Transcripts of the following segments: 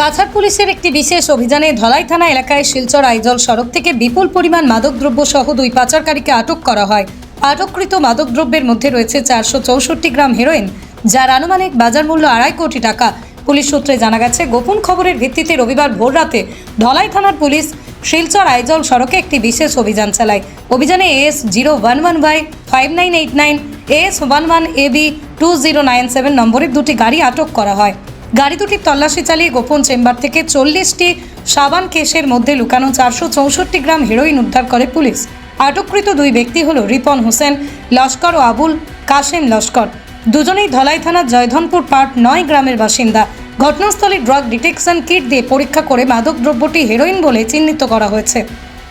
কাছাড় পুলিশের একটি বিশেষ অভিযানে ধলাই থানা এলাকায় শিলচর আইজল সড়ক থেকে বিপুল পরিমাণ মাদকদ্রব্য সহ দুই পাচারকারীকে আটক করা হয়। আটককৃত মাদকদ্রব্যের মধ্যে রয়েছে চারশো চৌষট্টি গ্রাম হেরোইন, যার আনুমানিক বাজার মূল্য আড়াই কোটি টাকা। পুলিশ সূত্রে জানা গেছে, গোপন খবরের ভিত্তিতে রবিবার ভোররাতে ধলাই থানার পুলিশ শিলচর আইজল সড়কে একটি বিশেষ অভিযান চালায়। অভিযানে S zero one one Y, five nine eight nine S one one A B two zero nine seven নম্বরের দুটি গাড়ি আটক করা হয়। গাড়ি দুটির তল্লাশি চালিয়ে গোপন চেম্বার থেকে চল্লিশটি সাবান কেসের মধ্যে লুকানো চারশো চৌষট্টি গ্রাম হেরোইন উদ্ধার করে পুলিশ। আটককৃত দুই ব্যক্তি হল রিপন হোসেন, লস্কর ও আবুল কাশেম লস্কর। দুজনেই ধলাই থানার জয়ধনপুর পার্ট নয় গ্রামের বাসিন্দা। ঘটনাস্থলে ড্রাগ ডিটেকশন কিট দিয়ে পরীক্ষা করে মাদক দ্রব্যটি হেরোইন বলে চিহ্নিত করা হয়েছে।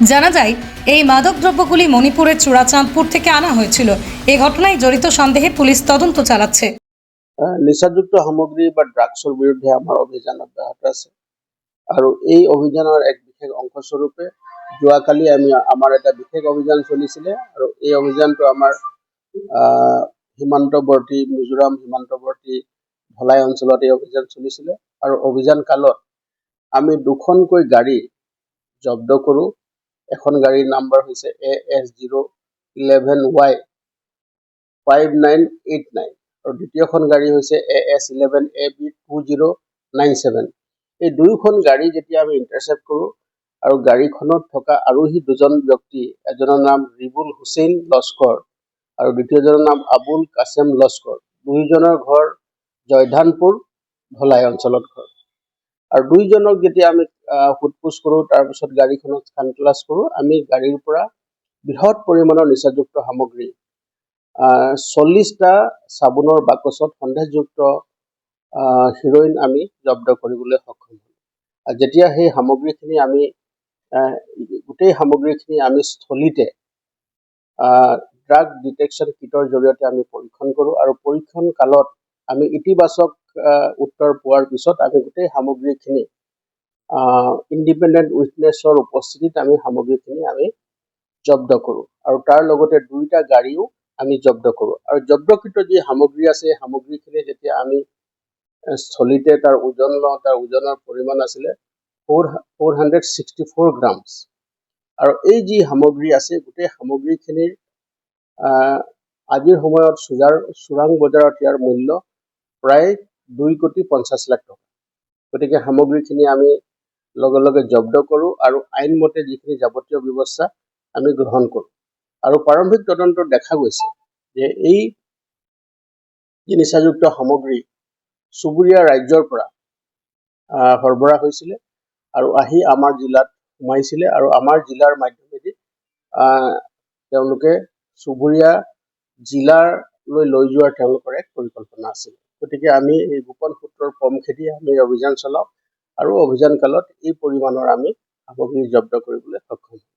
জানা যায়, এই মাদক দ্রব্যগুলি মণিপুরের চূড়াচাঁদপুর থেকে আনা হয়েছিল। এ ঘটনায় জড়িত সন্দেহে পুলিশ তদন্ত চালাচ্ছে। নিচাযুক্ত সামগ্ৰী বা ড্ৰাগছৰ বিৰুদ্ধে আমাৰ অভিযান অব্যাহত আছে। আৰু এই অভিযানৰ এক বিশেষ অংশস্বৰূপে, যোৱাকালি আমি আমাৰ এটা বিশেষ অভিযান চলিছিলে আৰু এই অভিযানটো আমাৰ সীমান্তৱৰ্তী, মিজোৰাম সীমান্তৱৰ্তী ধলাই অঞ্চলত এই অভিযান চলিছিলে। আৰু অভিযান কালত আমি দুখনকৈ গাড়ী জব্দ কৰোঁ। এখন গাড়ীৰ নাম্বাৰ হৈছে A S zero' eleven Y five nine eight nine আৰু দ্বিতীয়খন গাড়ী হৈছে A S eleven A B two zero' nine seven এই দুয়োখন গাড়ী যেতিয়া আমি ইণ্টাৰচেপ্ট কৰোঁ আৰু গাড়ীখনত থকা আৰোহী দুজন ব্যক্তি এজনৰ নাম ৰিবুল হুছেইন লস্কৰ আৰু দ্বিতীয়জনৰ নাম আবুল কাছেম লস্কৰ। দুয়োজনৰ ঘৰ জয়ধানপুৰ ধলাই অঞ্চলত ঘৰ। আৰু দুইজনক যেতিয়া আমি আহ, সোধ-পোছ কৰোঁ তাৰপিছত গাড়ীখনত খানতলাচ কৰোঁ আমি গাড়ীৰ পৰা বৃহৎ পৰিমাণৰ নিচাযুক্ত সামগ্ৰী চল্লিছটা চাবোনৰ বাকচত সন্দেহযুক্ত হিৰ'ইন আমি জব্দ কৰিবলৈ সক্ষম হ'লোঁ। যেতিয়া সেই সামগ্ৰীখিনি আমি গোটেই সামগ্ৰীখিনি আমি স্থলীতে ড্ৰাগ ডিটেকশ্যন কিটৰ জৰিয়তে আমি পৰীক্ষণ কৰোঁ আৰু পৰীক্ষণ কালত আমি ইতিবাচক উত্তৰ পোৱাৰ পিছত আমি গোটেই সামগ্ৰীখিনি ইণ্ডিপেণ্ডেণ্ট উইটনেছৰ উপস্থিতিত আমি সামগ্ৰীখিনি আমি জব্দ কৰোঁ। আৰু তাৰ লগতে দুইটা গাড়ীও আমি জব্দ কৰোঁ। আৰু জব্দকৃত যি সামগ্ৰী আছে সেই সামগ্ৰীখিনি যেতিয়া আমি স্থলীতে তাৰ ওজন লওঁ, তাৰ ওজনৰ পৰিমাণ আছিলে four four hundred sixty four grams. আৰু এই যি সামগ্ৰী আছে, গোটেই সামগ্ৰীখিনিৰ আজিৰ সময়ত চুজাৰ চোৰাং বজাৰত ইয়াৰ মূল্য প্ৰায় দুই কোটি পঞ্চাছ লাখ টকা। গতিকে সামগ্ৰীখিনি আমি লগে লগে জব্দ কৰোঁ আৰু আইনমতে যিখিনি যাৱতীয় ব্যৱস্থা আমি গ্ৰহণ কৰোঁ। আৰু প্ৰাৰম্ভিক তদন্তত দেখা গৈছে যে এই নিচাযুক্ত সামগ্ৰী চুবুৰীয়া ৰাজ্যৰ পৰা সৰবৰাহ হৈছিলে আৰু আহি আমাৰ জিলাত সোমাইছিলে আৰু আমাৰ জিলাৰ মাধ্যমেদি তেওঁলোকে চুবুৰীয়া জিলালৈ লৈ যোৱাৰ তেওঁলোকৰ এক পৰিকল্পনা আছিল। গতিকে আমি এই গোপন সূত্ৰৰ পম খেদি আমি অভিযান চলাওঁ আৰু অভিযান কালত এই পৰিমাণৰ আমি সামগ্ৰী জব্দ কৰিবলৈ সক্ষম হওঁ।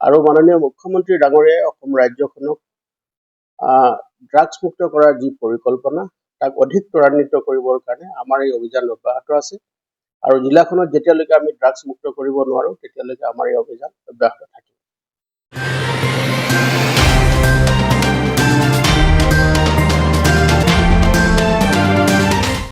আৰু মাননীয় মুখ্যমন্ত্ৰী ডাঙৰীয়াই অসম ৰাজ্যখনক ড্ৰাগছ মুক্ত কৰাৰ যি পৰিকল্পনা, তাক অধিক ত্বৰান্বিত কৰিবৰ কাৰণে আমাৰ এই অভিযান অব্যাহত আছে। আৰু জিলাখনত যেতিয়ালৈকে আমি ড্ৰাগছ মুক্ত কৰিব নোৱাৰোঁ, তেতিয়ালৈকে আমাৰ এই অভিযান অব্যাহত থাকিব।